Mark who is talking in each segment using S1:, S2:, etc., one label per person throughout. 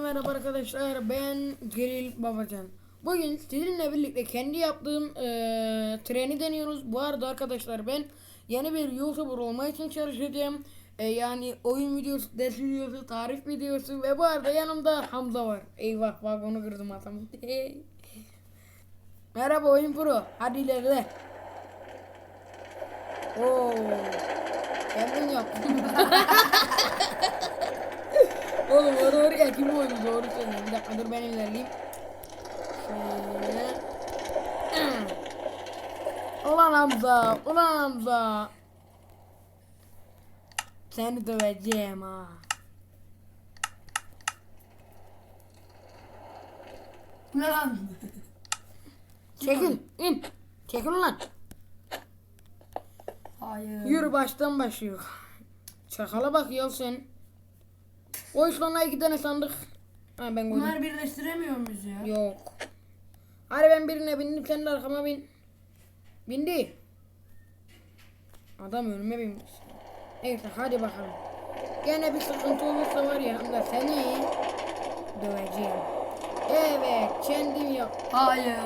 S1: Merhaba arkadaşlar ben Celil Babacan. Bugün sizinle birlikte kendi yaptığım eee, treni deniyoruz. Bu arada arkadaşlar ben yeni bir YouTuber olmak için çalışacağım. E, yani oyun videosu, ders videosu, tarif videosu ve bu arada yanımda Hamza var. Eyvah bak onu kırdım adamı. Merhaba oyun pro. Hadi ilerle. Oo. Kendin yaptın. Oğlum o doğru ya kim oydu doğru söylüyorum. Bir dakika dur ben ilerleyeyim. Şöyle. ulan Hamza, ulan Hamza. Seni döveceğim ha.
S2: Lan?
S1: Çekil, in. Çekil lan.
S2: Hayır.
S1: Yürü baştan başlıyor. Çakala bak ya sen. Koy sonra iki tane sandık. Ha ben koydum.
S2: Bunları birleştiremiyor muyuz ya?
S1: Yok. Hadi ben birine bindim sen de arkama bin. Bindi. Adam önüme binmiş. Neyse hadi bakalım. Gene bir sıkıntı olursa var ya Hamza seni döveceğim. Evet kendim yap.
S2: Hayır.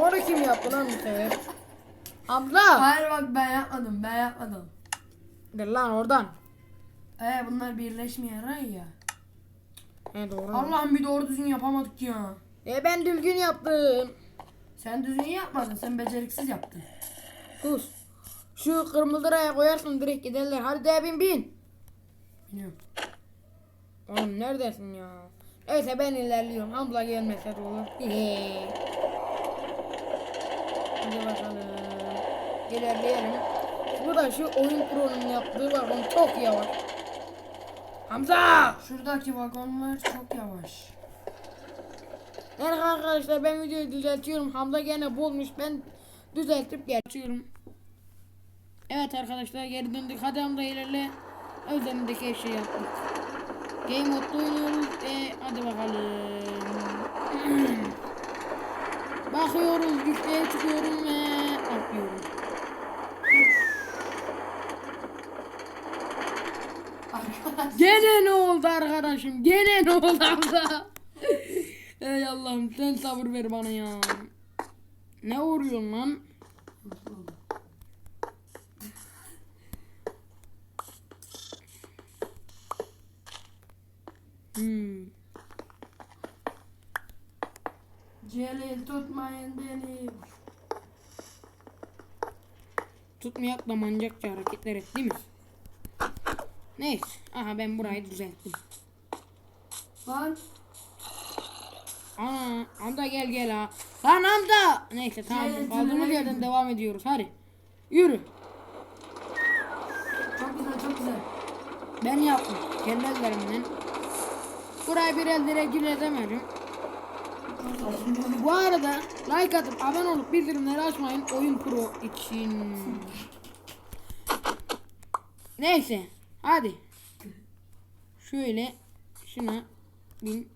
S1: Onu kim yaptı lan bu sefer? Hamza.
S2: Hayır bak ben yapmadım ben yapmadım.
S1: Dur lan oradan.
S2: Ee bunlar birleşmeye yarar ya.
S1: He doğru.
S2: Allah'ım bir doğru düzgün yapamadık ya.
S1: E ben düzgün yaptım.
S2: Sen düzgün yapmadın sen beceriksiz yaptın.
S1: Sus. Şu kırmızı liraya koyarsın direkt giderler. Hadi de bin bin.
S2: Biliyorum.
S1: Oğlum neredesin ya? Neyse ben ilerliyorum. Hamza gelmese de olur. Hadi bakalım. İlerleyelim. Bu da şu oyun pronun yaptığı vagon çok yavaş. Hamza!
S2: Şuradaki vagonlar çok yavaş.
S1: Evet arkadaşlar ben videoyu düzeltiyorum. Hamza gene bulmuş. Ben düzeltip geçiyorum. Evet arkadaşlar geri döndük. Hadi Hamza ilerle. Özelindeki eşeği yaptık. Game modda oynuyoruz ve hadi bakalım. Bakıyoruz güçlüğe çıkıyorum ve atlıyorum.
S2: Arkadaş.
S1: Gene ne oldu arkadaşım? Gene ne oldu Hamza? Ey Allah'ım sen sabır ver bana ya. Ne vuruyorsun lan? Hmm.
S2: Celil tutmayın beni.
S1: Tutmayak da mancakça hareketler et değil mi? Neyse. Aha ben burayı düzelttim.
S2: Lan.
S1: Ana Hamza gel gel ha. Lan Hamza. Neyse tamam. Kaldığımız yerden devam ediyoruz. Hadi. Yürü.
S2: Çok güzel çok güzel.
S1: Ben yaptım. Kendi ellerimden. Burayı bir elde regül edemedim. Bu arada like atıp abone olup bildirimleri açmayın oyun pro için. Neyse hadi. Şöyle şuna bin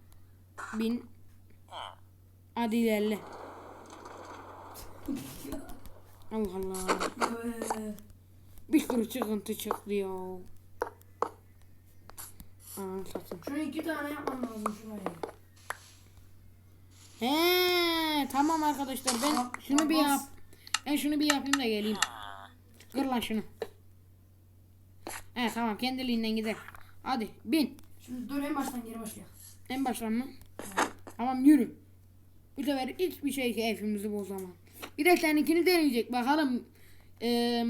S1: bin hadi ilerle. Allah Allah. Bir sürü çıkıntı çıktı ya. Anam satayım.
S2: Şunu iki tane yapmam lazım şuraya.
S1: He tamam arkadaşlar ben şunu bir yap. Ben şunu bir yapayım da geleyim. Kır lan şunu. He tamam kendiliğinden gider. Hadi bin.
S2: Şimdi dur en baştan geri başlayalım.
S1: En baştan mı? Tamam yürü. Bu sefer hiçbir şey keyfimizi bozamam. Bir de seninkini deneyecek bakalım. Eee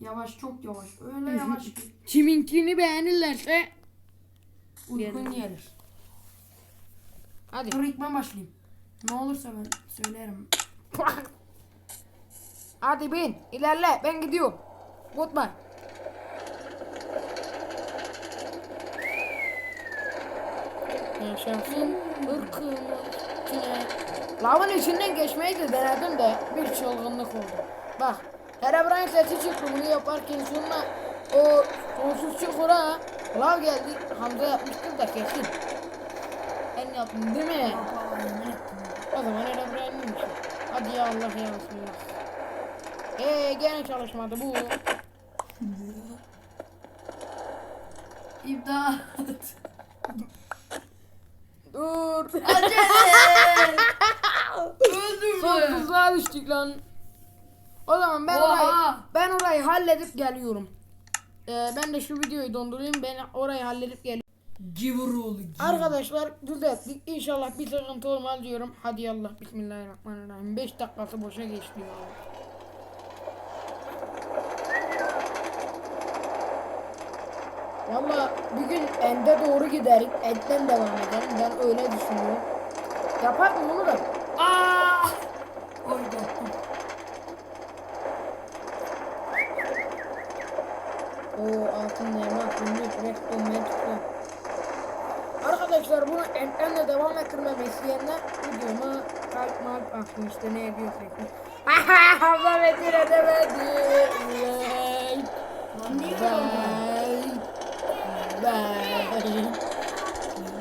S2: Yavaş çok yavaş. Öyle yavaş ki
S1: kiminkini beğenirlerse
S2: uykun gelir.
S1: hadi.
S2: Dur ilk ben başlayayım. Ne olursa ben söylerim.
S1: Hadi bin ilerle ben gidiyorum. Unutma. Yaşasın ırkımın içine. Lavın içinden geçmeyi de denedim de bir çılgınlık oldu. Bak Herobrine sesi çıktı bunu yaparken sonra o sonsuz çukura lav geldi. Hamza yapmıştır da kesin. Ben yaptım değil mi? O zaman Herobrine'iymiş. Hadi ya Allah ya Resulallah. Eee gene çalışmadı bu.
S2: İmdat.
S1: Öldürdü.
S2: Acele. Öldürdü.
S1: Son tuzağa düştük lan. O zaman ben
S2: Oha.
S1: orayı ben orayı halledip geliyorum. Ee, ben de şu videoyu dondurayım. Ben orayı halledip geliyorum.
S2: Giveroğlu.
S1: Arkadaşlar düzelttik. İnşallah bir sıkıntı olmaz diyorum. Hadi yallah. Bismillahirrahmanirrahim. 5 dakikası boşa geçti ya. Valla bir gün ende doğru giderim. Endten devam ederim. Ben öyle düşünüyorum. Yapar mı bunu da?
S2: Aa! Oy korktum.
S1: O altın yemek, günlük, reklam, metrikler. Arkadaşlar bunu endten devam ettirmemi isteyenler videoma kalp malp atın işte ne ediyorsak. Haha abla Metin edemedi.
S2: Öyle oldu?
S1: Ben,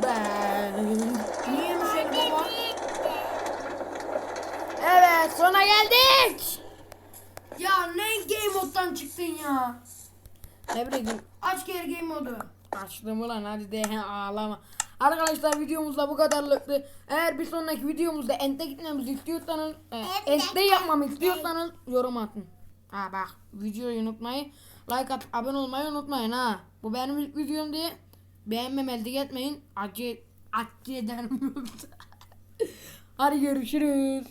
S1: ben.
S2: Niye el baba?
S1: Evet sona geldik.
S2: Ya ne game moddan çıktın ya?
S1: Ne bileyim
S2: Aç geri game modu.
S1: Açtım ulan hadi de ağlama. Arkadaşlar videomuzda bu kadarlıktı. Eğer bir sonraki videomuzda ente gitmemizi istiyorsanız, e, ente yapmamı istiyorsanız yorum atın. Ha bak videoyu unutmayın. Like at, abone olmayı unutmayın ha. Bu benim ilk videom diye beğenmemezlik etmeyin. Acı, acı ederim. hadi görüşürüz.